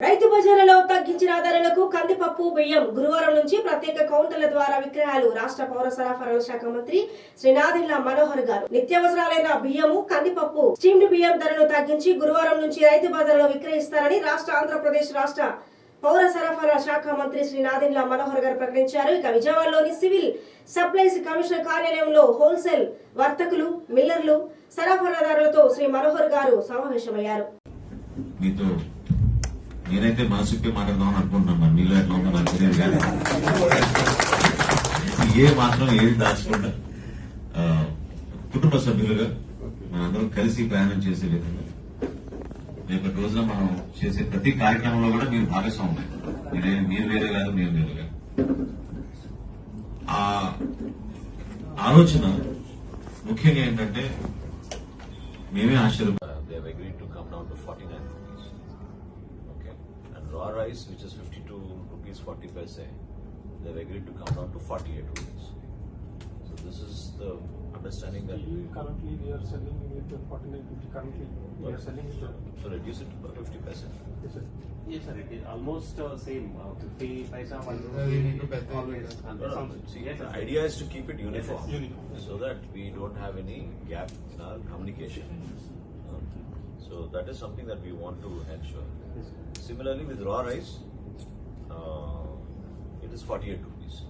రైతు బజార్లలో తగ్గించిన ధరలకు కందిపప్పు బియ్యం గురువారం నుంచి ప్రత్యేక కౌంటర్ల ద్వారా విక్రయాలు. రాష్ట్ర పౌర సరఫరాల శాఖ మంత్రి శ్రీనాథిల్లా మనోహర్ గారు. నిత్యావసరాలైన బియ్యము కందిపప్పు స్టీమ్డ్ బియ్యం ధరను తగ్గించి గురువారం నుంచి రైతు బజార్లో విక్రయిస్తారని రాష్ట్ర ఆంధ్రప్రదేశ్ రాష్ట్ర పౌర సరఫరాల శాఖ మంత్రి శ్రీ నాదిల్లా మనోహర్ గారు ప్రకటించారు. ఇక విజయవాడలోని సివిల్ సప్లైస్ కమిషనర్ కార్యాలయంలో హోల్సేల్ వర్తకులు మిల్లర్లు సరఫరాదారులతో శ్రీ మనోహర్ గారు సమావేశమయ్యారు. నేనైతే మనసుకి మాట్లాడదాం అనుకుంటున్నాను మరి. మీలో ఎట్లా ఉందో నాకు తెలియదు కానీ. ఏ మాత్రం ఏది దాచకుండా కుటుంబ సభ్యులుగా మనందరం కలిసి ప్రయాణం చేసే విధంగా. రేపటి రోజున మనం చేసే ప్రతి కార్యక్రమంలో కూడా మీరు భాగస్వామ్యం మీరే మీరు వేరే కాదు మీరు వేరే కాదు. ఆ ఆలోచన ముఖ్యంగా ఏంటంటే మేమే ఆశ్చర్యం And raw rice, which is 52 rupees 40 paise, they have agreed to come down to 48 rupees. So this is the understanding that We currently we are selling with the 4950 currently we are selling with the so reduce it to 50 paise. yes, sir. Yes, sir, it is almost uh, same, uh, 50 paisa, 1 Uh, rupee, you need to always. and No, no, sounds- see, yes, the sir. idea is to keep it uniform. Uniform. So that we don't have any gap in our communication. So that is something that we want to ensure. Similarly with raw rice, uh, it is 48 rupees.